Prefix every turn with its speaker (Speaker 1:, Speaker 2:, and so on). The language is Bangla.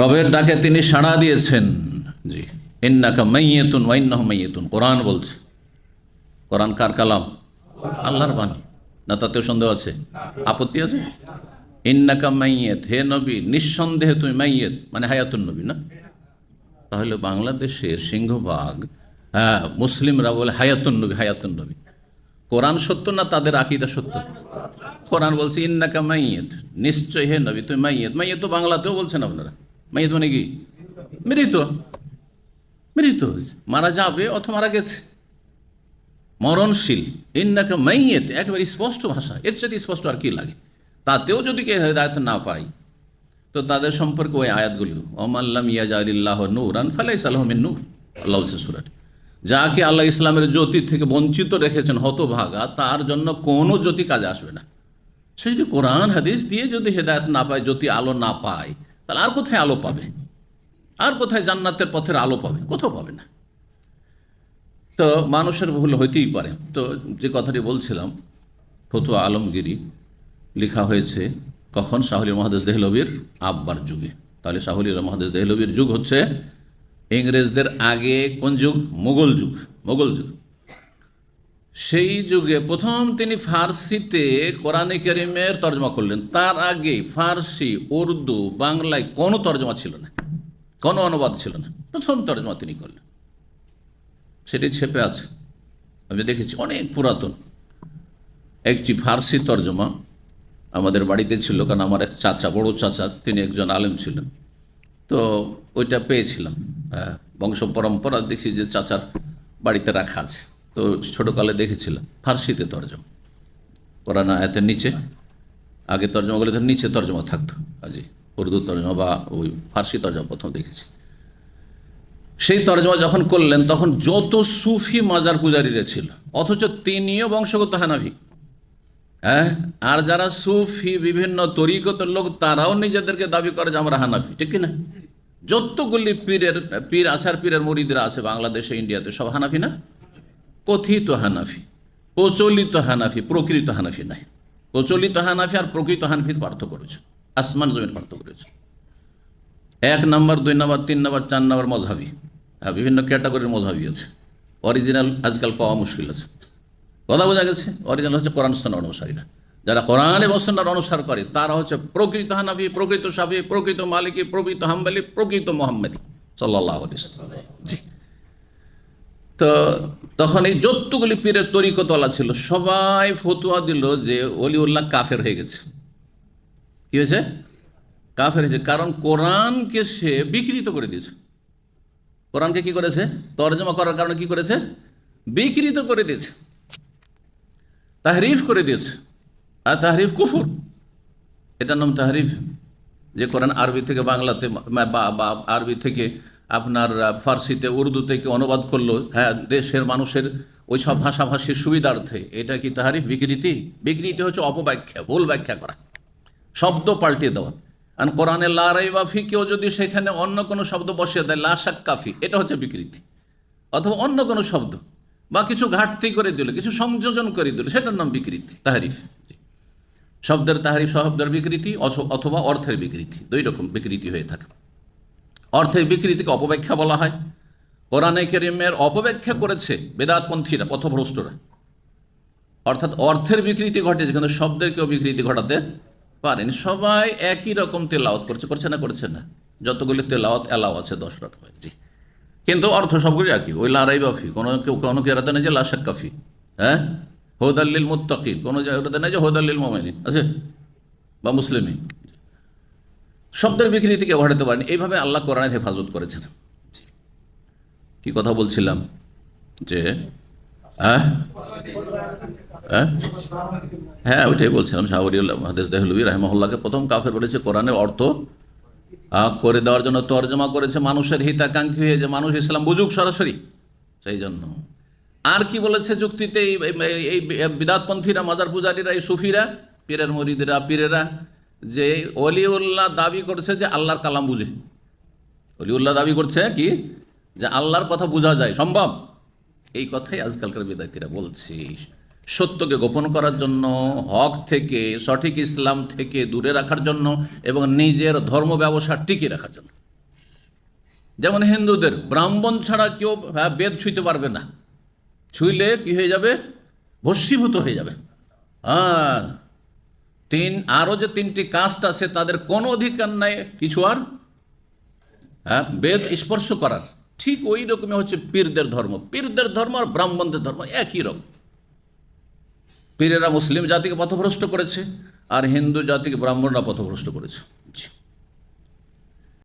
Speaker 1: রবের ডাকে তিনি সাড়া দিয়েছেন। জি। ইন্নাকা মাইয়েতুন ওয়াইন্নাহ মাইয়েতুন কোরআন বলছে। কোরআন কার কালাম? আল্লাহর বাণী। না তাতেও সন্দেহ আছে? আপত্তি আছে? ইন্নাকা মাইয়েত হে নবী নিঃসন্দেহে তুমি মাইয়েত মানে হায়াতুন নবী না? তাহলে বাংলাদেশের সিংহভাগ হ্যাঁ মুসলিমরা বলে হায়াতুন নবী হায়াতুন নবী। কোরআন সত্য না তাদের আকিদা সত্য? কোরআন বলছে ইন্নাকা মাইয়েত নিশ্চয় হে নবী তুমি মাইয়েত মাইয়েত তো বাংলাতেও বলছেন আপনারা। মাইয়েত মানে কি? মৃত। মৃত। হয়েছে মারা যাবে অথবা মারা গেছে। মরণশীল। ইন্নাকা মাইয়েত। একেবারে স্পষ্ট ভাষা। এর সাথে স্পষ্ট আর কি লাগে? তাতেও যদি কে হেদায়ত না পাই তো তাদের সম্পর্কে ওই আয়াতগুলি ওমাল্লাম ইয়াজারিল্লাহ নূরান ফালাই সালাহমিন নূর। আল্লাহ সুরাট। যাকে আল্লাহ ইসলামের জ্যোতি থেকে বঞ্চিত রেখেছেন হতভাগা, তার জন্য কোনো জ্যোতি কাজে আসবে না। সে যদি কোরআন হাদিস দিয়ে যদি হেদায়ত না পায়, জ্যোতি আলো না পায় তাহলে আর কোথায় আলো পাবে? আর কোথায় জান্নাতের পথের আলো পাবে? কোথাও পাবে না। তো মানুষের ভুল হইতেই পারে। তো যে কথাটি বলছিলাম, ফতুয়া আলমগিরি, লেখা হয়েছে, কখন শাহুলি মহাদেশ দেহলবির আব্বার যুগে। তাহলে শাহুলি মহাদেশ দেহলবির যুগ হচ্ছে ইংরেজদের আগে কোন যুগ? মোগল যুগ। মোগল যুগ। সেই যুগে প্রথম তিনি ফার্সিতে কোরআনে করিমের তর্জমা করলেন। তার আগে ফার্সি, উর্দু, বাংলায় কোনো তর্জমা ছিল না। কোনো অনুবাদ ছিল না। প্রথম তর্জমা তিনি করলেন। সেটি ছেপে আছে। আমি দেখেছি অনেক পুরাতন একটি ফার্সি তর্জমা আমাদের বাড়িতে ছিল, কারণ আমার এক চাচা, বড় চাচা, তিনি একজন আলেম ছিলেন। তো ওইটা পেয়েছিলাম। বংশ পরম্পরা দেখছি যে চাচার বাড়িতে রাখা আছে। তো ছোটোকালে দেখেছিলাম, ফার্সিতে তর্জমা। কোরআন আয়াতের নিচে, আগে তর্জমাগুলো তো নিচে তর্জমা থাকতো। আজি উর্দু তর্জমা বা ওই ফার্সি তর্জমা প্রথম দেখেছি। সেই তর্জমা যখন করলেন, তখন যত সুফি মাজার পূজারীরা ছিল, অথচ তিনিও বংশগত হানাফি। হ্যাঁ আর যারা সুফি বিভিন্ন তরিকতের লোক, তারাও নিজেদেরকে দাবি করে যে আমরা হানাফি, ঠিক না যতগুলি পীরের, পীর আছার পীরের মুরিদরা আছে বাংলাদেশে, ইন্ডিয়াতে, সব হানাফি না? কথিত হানাফি, প্রচলিত হানাফি, প্রকৃত হানাফি নাই। প্রচলিত হানাফি আর প্রকৃত হানাফির পার্থক্য করেছে আসমান জমির পার্থক্য করেছে এক নম্বর, দুই নম্বর, তিন নম্বর, চার নম্বর মজহাবি হ্যাঁ বিভিন্ন ক্যাটাগরির মজহাবি আছে। অরিজিনাল আজকাল পাওয়া মুশকিল আছে। কথা বোঝা গেছে? অরিজিনাল হচ্ছে কোরআন সন্ন্যার অনুসারীরা। যারা কোরআন এবং সন্ন্যার অনুসার করে, তারা হচ্ছে প্রকৃত হানাফি, প্রকৃত সাফি, প্রকৃত মালিকি, প্রকৃত হাম্বালি, প্রকৃত মোহাম্মদী সাল্লাহ তো তখন এই যতগুলি পীরের তরিকতলা ছিল। সবাই ফতুয়া দিল যে অলিউল্লাহ কাফের হয়ে গেছে। কি হয়েছে? কাফের হয়েছে। কারণ কোরআনকে সে বিকৃত করে দিয়েছে। কোরআনকে কি করেছে? তর্জমা করার কারণে কি করেছে? বিকৃত করে দিয়েছে। তাহরিফ করে দিয়েছে। আর তাহরিফ কুফুর। এটার নাম তাহরিফ। যে কোরআন আরবি থেকে বাংলাতে বা আরবি থেকে আপনার ফার্সিতে উর্দু থেকে অনুবাদ করল হ্যাঁ দেশের মানুষের ওই সব ভাষাভাষীর সুবিধার্থে। এটা কি তাহারিফ বিকৃতি? বিকৃতি হচ্ছে অপব্যাখ্যা, ভুল ব্যাখ্যা করা। শব্দ পাল্টিয়ে দেওয়া। আর কোরআনে লারাই বাফি কেউ যদি সেখানে অন্য কোনো শব্দ বসিয়ে দেয় লাশাক কাফি এটা হচ্ছে বিকৃতি। অথবা অন্য কোনো শব্দ, বা কিছু ঘাটতি করে দিল, কিছু সংযোজন করে দিল, সেটার নাম বিকৃতি, তাহারিফ। শব্দের তাহারিফ, শব্দের বিকৃতি অথবা অর্থের বিকৃতি, দুই রকম বিকৃতি হয়ে থাকে। অর্থের বিকৃতিকে অপব্যাখ্যা বলা হয়। কোরআনে কেরিমের অপব্যাখ্যা করেছে বেদাতপন্থীরা, পথভ্রষ্টরা। অর্থাৎ অর্থের বিকৃতি ঘটেছে কিন্তু শব্দের কেউ বিকৃতি ঘটাতে পারেন। সবাই একই রকম তেলাওয়াত করছে করছে না করছে না। যতগুলি তেলাওয়াত এলাও আছে, দশ রকমের, জি। কিন্তু অর্থ সবগুলি একই। ওই লারাই বাফি, কোনো কেউ, কোনো কেরাতে নেই যে লাশাক কাফি। হ্যাঁ? হোদাল্লিল মুত্তাকির কোনো জায়গাতে নেই যে হোদাল্লিল মোমাইন আছে? বা মুসলিমই শব্দের বিকৃতিকে ঘটাতে পারেন। এইভাবে আল্লাহ কোরআনের হেফাজত করেছেন। কি কথা বলছিলাম? যে হ্যাঁ? হ্যাঁ? হ্যাঁ ওইটাই বলছিলাম শাহরিউল্লাহ মহাদেশ দেহলবী প্রথম কাফের বলেছে, কোরআনের অর্থ করে দেওয়ার জন্য তর্জমা করেছে, মানুষের হিতাকাঙ্ক্ষী হয়ে যে মানুষ ইসলাম বুঝুক সরাসরি। সেই জন্য। আর কি বলেছে যুক্তিতে এই বিদাতপন্থীরা, মাজার পূজারীরা, এই সুফিরা? পীরের মরিদরা, পীরেরা যে অলিউল্লাহ দাবি করছে যে আল্লাহর কালাম বুঝে। অলিউল্লাহ দাবি করছে কি? যে আল্লাহর কথা বোঝা যায় সম্ভব? এই কথাই আজকালকার বিদ্যার্থীরা বলছে। সত্যকে গোপন করার জন্য হক থেকে সঠিক ইসলাম থেকে দূরে রাখার জন্য এবং নিজের ধর্ম ব্যবসা টিকিয়ে রাখার জন্য। যেমন হিন্দুদের ব্রাহ্মণ ছাড়া কেউ হ্যাঁ, বেদ ছুঁইতে পারবে না। ছুঁইলে কি হয়ে যাবে? ভস্মীভূত হয়ে যাবে। হ্যাঁ তিন, আরও যে তিনটি কাস্ট আছে, তাদের কোনো অধিকার নাই, কিছু আর? হ্যাঁ বেদ স্পর্শ করার। ঠিক ওই রকমই হচ্ছে পীরদের ধর্ম। পীরদের ধর্ম আর ব্রাহ্মণদের ধর্ম একই রকম। পীরেরা মুসলিম জাতিকে পথভ্রষ্ট করেছে, আর হিন্দু জাতিকে ব্রাহ্মণরা পথভ্রষ্ট করেছে।